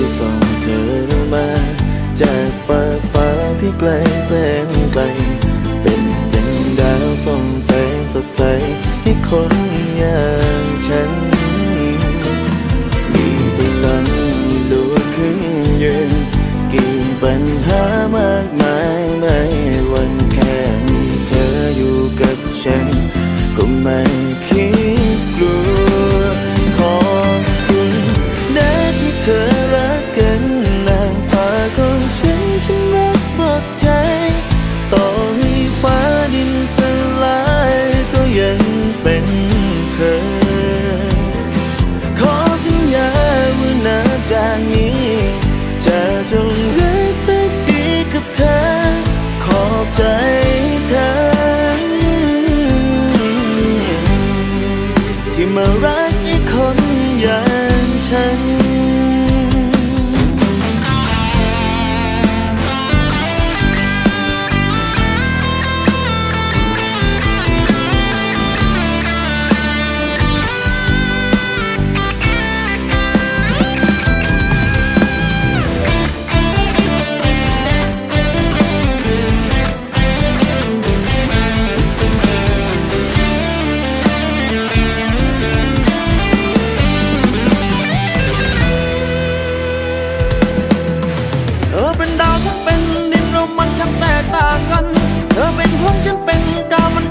ที่ส่งเธอมา จากฟ้าฟ้าที่ไกลแสนไกล เป็นดังดาวส่องแสงสดใสให้คนอย่างฉัน มีพลังให้ลุกขึ้นยืนกี่ปัญหามากมายไม่วันแค่มีเธออยู่กับฉัน ก็ไม่คิด นรักใจ ต่อให้ฟ้าดินสลายก็ยังเป็นเธอ ขอสัญญาว่านับจากนี้ จะจงรักภักดีกับเธอ ขอบใจเธอ ที่มารัก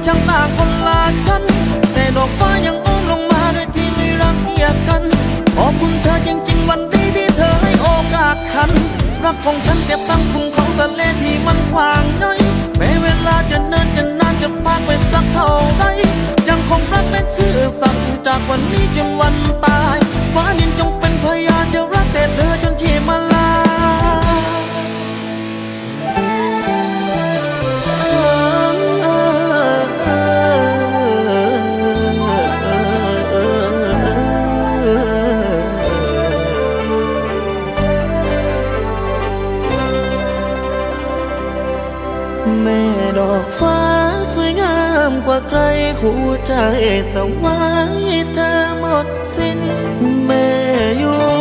ช่างต่างคนละชั้นแต่ดอกฟ้ายังอ้อมลงมาด้วยที่ไม่รังเกียกันขอบคุณเธอจริงๆวันดีที่เธอให้โอกาสฉัน รักของฉันเปรียบตั้งคุ้งของทะเลที่มันขวางน้อยแม้เวลาจะเนินจะนานจะพากไปสักเท่าไรยังคงรักและซื่อสัตย์จากวันนี้จนวันตาย แม่ดอกฟ้าสวยงามกว่าใครหัวใจแต่ไว้เธอหมดสิ้นแม่อยู่